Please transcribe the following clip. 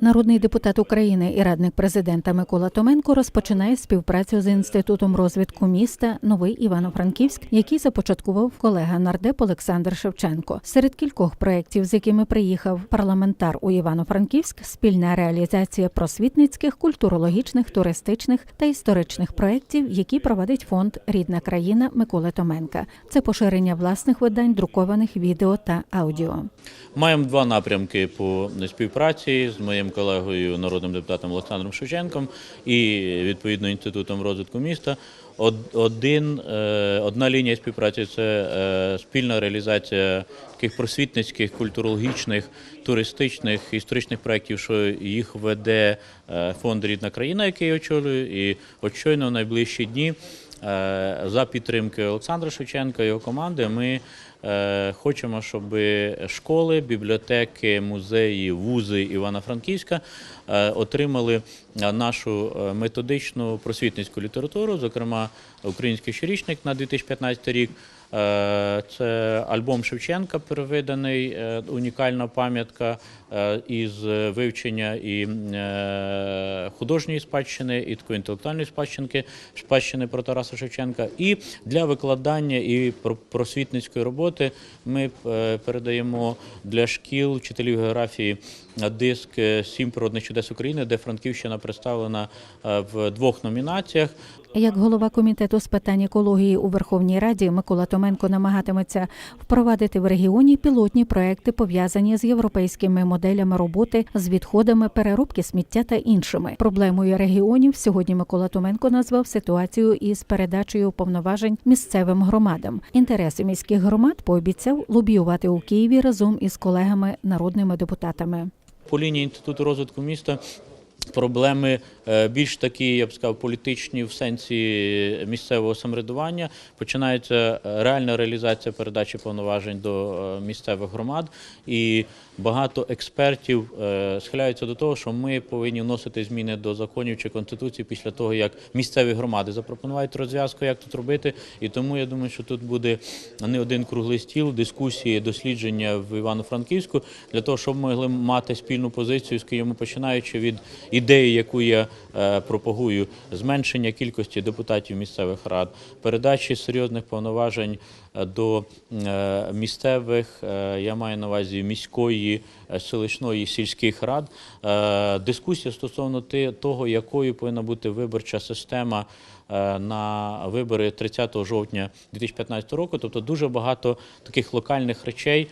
Народний депутат України і радник президента Микола Томенко розпочинає співпрацю з інститутом розвитку міста Новий Івано-Франківськ, який започаткував колега нардеп Олександр Шевченко. Серед кількох проєктів, з якими приїхав парламентар у Івано-Франківськ, спільна реалізація просвітницьких, культурологічних, туристичних та історичних проєктів, які проводить фонд Рідна країна Миколи Томенка. Це поширення власних видань, друкованих відео та аудіо. Маємо два напрямки по співпраці з моїм колегою, народним депутатом Олександром Шевченком і відповідно інститутом розвитку міста. Один, е, одна лінія співпраці це е, спільна реалізація таких просвітницьких, культурологічних, туристичних, історичних проєктів, що їх веде е, фонд Рідна країна, який я очолюю, і от щойно в найближчі дні за підтримки Олександра Шевченка і його команди ми Хочемо, щоб школи, бібліотеки, музеї, вузи Івано-Франківська е, отримали е, нашу е, методичну просвітницьку літературу, зокрема український щорічник на 2015 рік. Е, Це альбом Шевченка, перевиданий, е, унікальна пам'ятка е, із вивчення і е, художньої спадщини, і такої інтелектуальної спадщинки, спадщини про Тараса Шевченка. І для викладання і про- просвітницької роботи ми е, передаємо для шкіл вчителів географії е, диск е, Сім природних чудес України, де Франківщина представлена в двох номінаціях. Як голова комітету з питань екології у Верховній Раді Микола Томенко намагатиметься впровадити в регіоні пілотні проекти, пов'язані з європейськими моделями роботи з відходами, переробки сміття та іншими. Проблемою регіонів сьогодні Микола Томенко назвав ситуацію із передачею повноважень місцевим громадам. Інтереси міських громад пообіцяв лобіювати у Києві разом із колегами народними депутатами. По лінії інституту розвитку міста проблеми е, більш такі, я б сказав, політичні в сенсі місцевого самоврядування. Починається е, реальна реалізація передачі повноважень до е, місцевих громад, і багато експертів е, схиляються до того, що ми повинні вносити зміни до законів чи конституції після того, як місцеві громади запропонують розв'язку, як тут робити. І тому я думаю, що тут буде не один круглий стіл, дискусії, дослідження в Івано-Франківську для того, щоб ми могли мати спільну позицію з Києвом, починаючи від ідеї, яку я е, пропагую, зменшення кількості депутатів місцевих рад, передачі серйозних повноважень е, до е, місцевих, я маю на увазі міської, селищної, сільських рад. Дискусія стосовно того, якою повинна бути виборча система на вибори 30 жовтня 2015 року. Тобто дуже багато таких локальних речей.